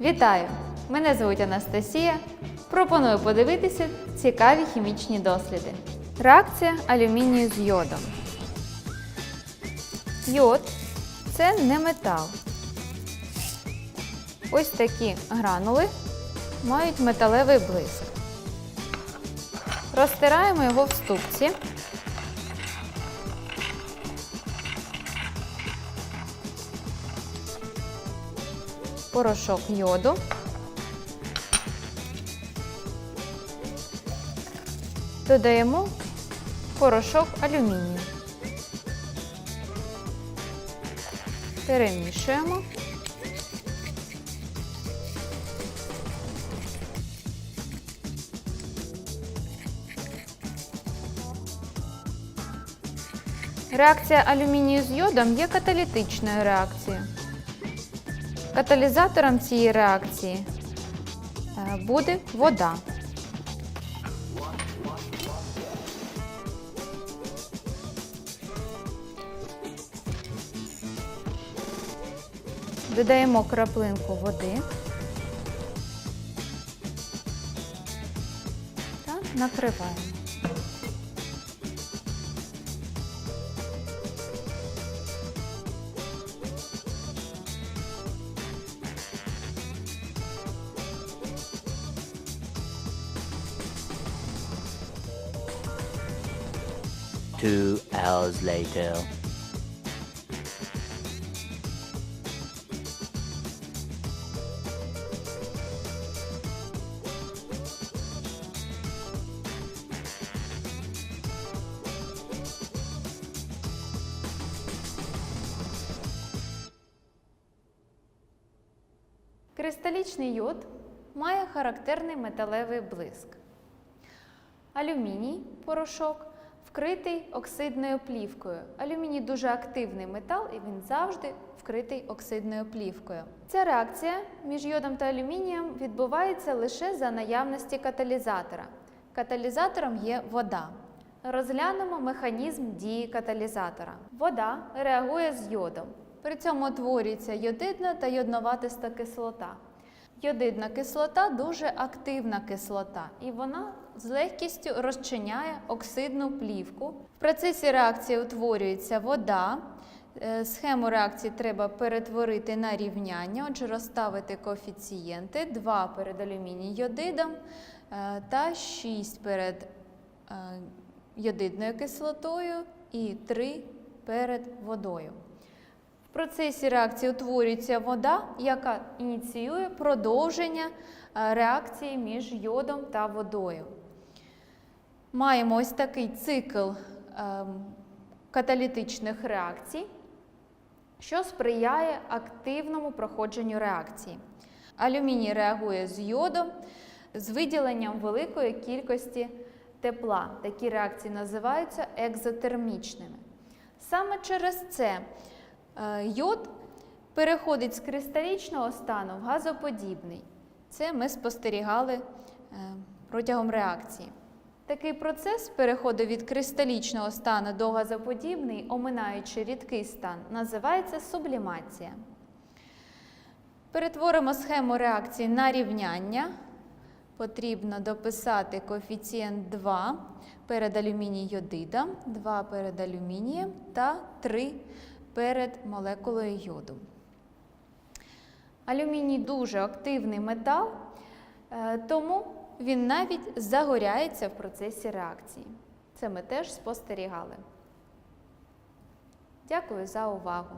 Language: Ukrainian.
Вітаю! Мене звуть Анастасія. Пропоную подивитися цікаві хімічні досліди. Реакція алюмінію з йодом. Йод це не метал. Ось такі гранули мають металевий блиск. Розтираємо його в ступці. Порошок йоду. Додаємо порошок алюмінію. Перемішуємо. Реакція алюмінію з йодом є каталітичною реакцією. Каталізатором цієї реакції е, буде вода. Додаємо краплинку води та накриваємо. Two hours later. Кристалічний йод має характерний металевий блиск. Алюміній порошок вкритий оксидною плівкою. Алюміній дуже активний метал і він завжди вкритий оксидною плівкою. Ця реакція між йодом та алюмінієм відбувається лише за наявності каталізатора. Каталізатором є вода. Розглянемо механізм дії каталізатора. Вода реагує з йодом. При цьому утворюється йодидна та йодноватиста кислота. Йодидна кислота дуже активна кислота, і вона з легкістю розчиняє оксидну плівку. В процесі реакції утворюється вода. Е, Схему реакції треба перетворити на рівняння, отже, розставити коефіцієнти 2 перед алюміній йодидом е, та 6 перед е, йодидною кислотою і 3 перед водою. Процесі реакції утворюється вода, яка ініціює продовження е, реакції між йодом та водою. Маємо ось такий цикл ем, каталітичних реакцій, що сприяє активному проходженню реакції. Алюміній реагує з йодом з виділенням великої кількості тепла. Такі реакції називаються екзотермічними. Саме через це йод переходить з кристалічного стану в газоподібний. Це ми спостерігали е, протягом реакції. Такий процес переходу від кристалічного стану до газоподібний, оминаючи рідкий стан, називається сублімація. Перетворимо схему реакції на рівняння. Потрібно дописати коефіцієнт 2 перед алюміній йодидом, 2 перед алюмінієм та 3 перед молекулою йоду. Алюміній дуже активний метал, е, тому він навіть загоряється в процесі реакції. Це ми теж спостерігали. Дякую за увагу!